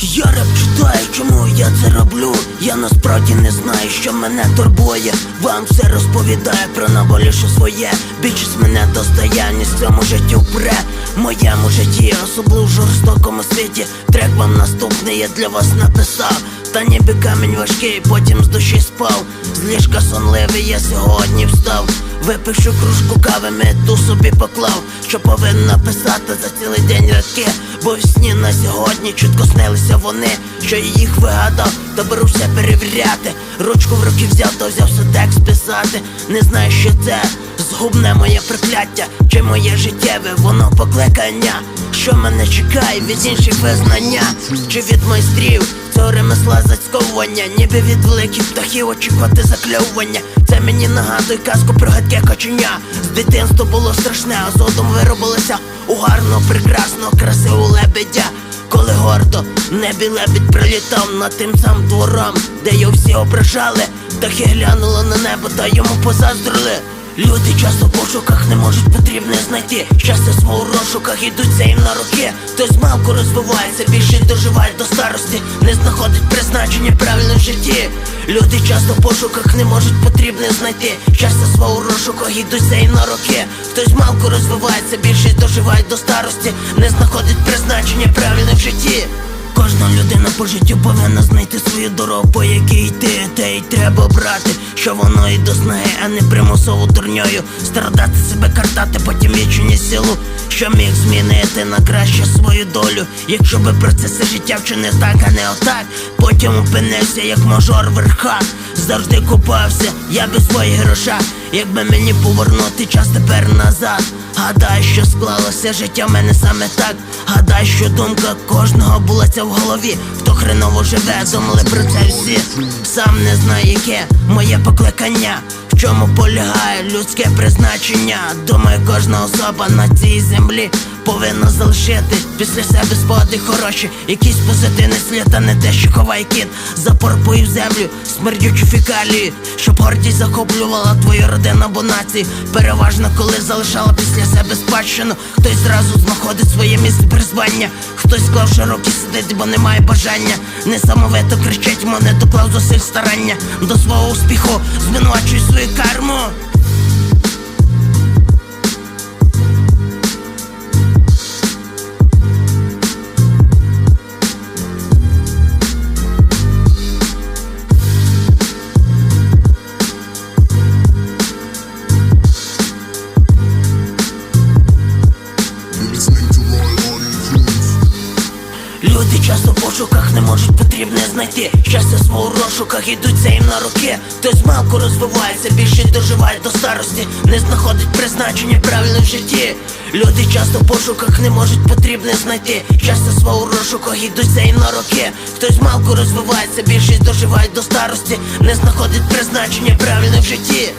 Я реп читаю, чому я це роблю? Я насправді не знаю, що мене турбує. Вам все розповідає про наболіше своє. Більшість мене достає, ні з цьому життю впре. Моєму житті, особливо в жорстокому світі. Трек вам наступний, я для вас написав. Та ніби камінь важкий, потім з душі спав. З ліжка сонливий, я сьогодні Випишу кружку кави, мету собі поклав, що повинен написати за цілий день рядки. Бо в сні на сьогодні чутко снилися вони, що їх вигадав, та беруся перевіряти. Ручку в руки взяв, то взявся текст писати. Не знаю, що це згубне моє прокляття, чи моє життєве, воно покликання. Що мене чекає від інших визнання, чи від майстрів цього ремесла зацьковування, ніби від великих птахів очікувати закльовування. Це мені нагадує казку про гадке коченя. З дитинства було страшне, а згодом виробилося у гарного, прекрасного, красивого лебедя. Коли гордо небі лебідь прилітав над тим самим двором, де його всі ображали, птахи глянули на небо та йому позаздрили. Люди часто в пошуках не можуть потрібне знайти. Щастя свого розшуках ідуть за їм на руки. Хтось малку розвивається, більше доживає до старості, не знаходить призначення правильно в житті. Люди часто в пошуках не можуть потрібне знайти. Щастя свого розшуках ідуть за їм на руки. Хтось малку розвивається, більше доживає до старості, не знаходить призначення правильно в житті. Кожна людина по життю повинна знайти свою дорогу, по якій йти, та й треба брати, що воно і до снаги, а не примусово турньою Страдати себе, картати, потім вічені силу, що міг змінити на краще свою долю. Якщо би процеси життя вчинив так, а не отак, потім опинився, як мажор верха. Завжди купався, я без своїх гроша. Якби мені повернути час тепер назад. Гадаю, що склалося життя в мене саме так. Гадай, що думка кожного була ця в голові. Хто хреново живе, думали про це всі. Сам не знаю, яке моє покликання. В чому полягає людське призначення? Думаю, кожна особа на цій землі повинна залишити. Після себе спогади хороші, якісь позитивний слід, а не те, що ховає кіт. Запорпує в землю, смердючу фекалії, щоб гордість захоплювала твою родину або націю. Переважно, коли залишала після себе спадщину, хтось зразу знаходить своє місце призвання, хтось склав широкі сидить, бо немає бажання. Несамовито кричать, мо не доклав зусиль старання. До свого успіху, звинувачуй свою карму. Не потрібне знайти. Щастя свого розшуках ідуть за їм на руки. Хтось малку розвивається, більше доживає до старості, не знаходить призначення правильно в житті. Люди часто в пошуках не можуть потрібне знайти. Щастя свого розшуках ідуть за їм на руки. Хтось малку розвивається, більше доживає до старості, не знаходить призначення правильно в житті.